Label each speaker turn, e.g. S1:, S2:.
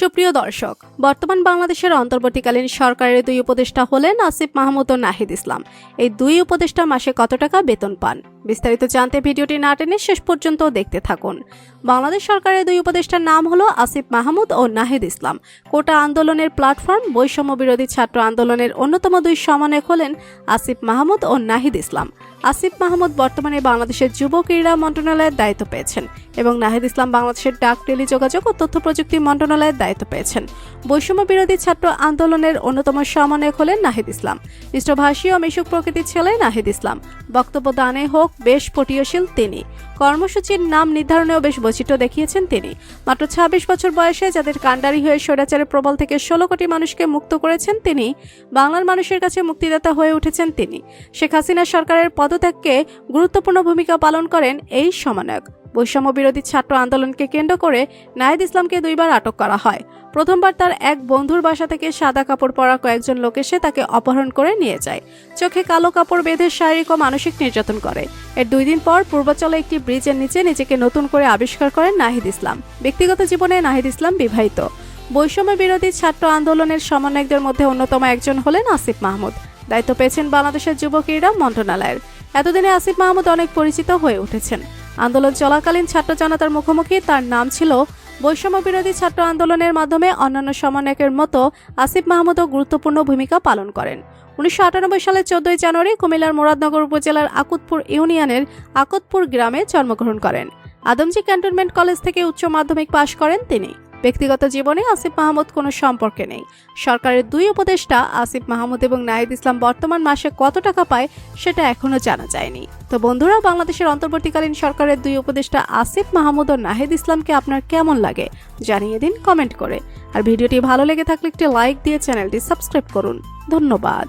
S1: সুপ্রিয় দর্শক, বর্তমান বাংলাদেশের অন্তর্বর্তীকালীন সরকারের দুই উপদেষ্টা হলেন আসিফ মাহমুদ ও নাহিদ ইসলাম। এই দুই উপদেষ্টা মাসে কত টাকা বেতন পান? বিস্তারিত জানতে ভিডিওটি না টেনে শেষ পর্যন্ত দেখতে থাকুন। বাংলাদেশ সরকারের দুই উপদেষ্টার নাম হলো আসিফ মাহমুদ ও নাহিদ ইসলাম। কোটা আন্দোলনের প্ল্যাটফর্ম বৈষম্য বিরোধী ছাত্র আন্দোলনের অন্যতম দুই সমন্বয়ক হলেন আসিফ মাহমুদ ও নাহিদ ইসলাম। আসিফ মাহমুদ বর্তমানে বাংলাদেশের যুব ক্রীড়া মন্ত্রণালয়ের দায়িত্ব পেয়েছেন এবং নাহিদ ইসলাম বাংলাদেশের ডাক, টেলিযোগাযোগ ও তথ্য প্রযুক্তি মন্ত্রণালয়ের দায়িত্ব পেয়েছেন। বৈষম্য বিরোধী ছাত্র আন্দোলনের অন্যতম সমন্বয়ক হলেন নাহিদ ইসলাম। মিষ্টভাষী ও মিশুক প্রকৃতির ছেলে নাহিদ ইসলাম। বক্তব্য দানে হোক বেশ পটিয়শীল তিনি। কর্মসূচির নাম নির্ধারণেও বেশ বৈচিত্র্য দেখিয়েছেন তিনি। মাত্র ছাব্বিশ বছর বয়সে যাদের কাণ্ডারি হয়ে স্বৈরাচারের প্রবল থেকে ষোলো কোটি মানুষকে মুক্ত করেছেন তিনি, বাংলার মানুষের কাছে মুক্তিদাতা হয়ে উঠেছেন তিনি। শেখ হাসিনা সরকারের পদত্যাগকে গুরুত্বপূর্ণ ভূমিকা পালন করেন এই সমন্বয়ক। বৈষম্য বিরোধী ছাত্র আন্দোলনকে কেন্দ্র করে নাহিদ ইসলামকে দুইবার আটক করা হয়। প্রথমবার তার এক বন্ধুর বাসা থেকে সাদা কাপড় পরা কয়েকজন লোক এসে তাকে অপহরণ করে নিয়ে যায়। চোখে কালো কাপড় বেঁধে শারীরিক ও মানসিক নির্যাতন করে। এর দুই দিন পর পূর্বাচলে একটি ব্রিজের নিচে নিজেকে নতুন করে আবিষ্কার করেন নাহিদ ইসলাম। ব্যক্তিগত জীবনে নাহিদ ইসলাম বিবাহিত। বৈষম্য বিরোধী ছাত্র আন্দোলনের সমন্বয়কদের মধ্যে অন্যতম একজন হলেন আসিফ মাহমুদ। দায়িত্ব পেয়েছেন বাংলাদেশের যুব ক্রীড়া মন্ত্রণালয়ের। এতদিনে আসিফ মাহমুদ অনেক পরিচিত হয়ে উঠেছেন। আন্দোলন চলাকালীন ছাত্র জনতার মুখোমুখি তার নাম ছিল বৈষম্য বিরোধী ছাত্র আন্দোলনের মাধ্যমে অন্যান্য সমন্বয়কের মতো আসিফ মাহমুদও গুরুত্বপূর্ণ ভূমিকা পালন করেন। উনিশশো আটানব্বই সালের চোদ্দই জানুয়ারি কুমিল্লার মুরাদনগর উপজেলার আকুতপুর ইউনিয়নের আকতপুর গ্রামে জন্মগ্রহণ করেন। আদমজি ক্যান্টনমেন্ট কলেজ থেকে উচ্চ মাধ্যমিক পাশ করেন তিনি। ব্যক্তিগত জীবনে আসিফ মাহমুদ কোনো সম্পর্কে নেই। সরকারের দুই উপদেষ্টা আসিফ মাহমুদ এবং নাহিদ ইসলাম বর্তমান মাসে কত টাকা পায় সেটা এখনও জানা যায়নি। তো বন্ধুরা, বাংলাদেশের অন্তর্বর্তীকালীন সরকারের দুই উপদেষ্টা আসিফ মাহমুদ ও নাহিদ ইসলামকে আপনার কেমন লাগে জানিয়ে দিন কমেন্ট করে। আর ভিডিওটি ভালো লেগে থাকলে একটি লাইক দিয়ে চ্যানেলটি সাবস্ক্রাইব করুন। ধন্যবাদ।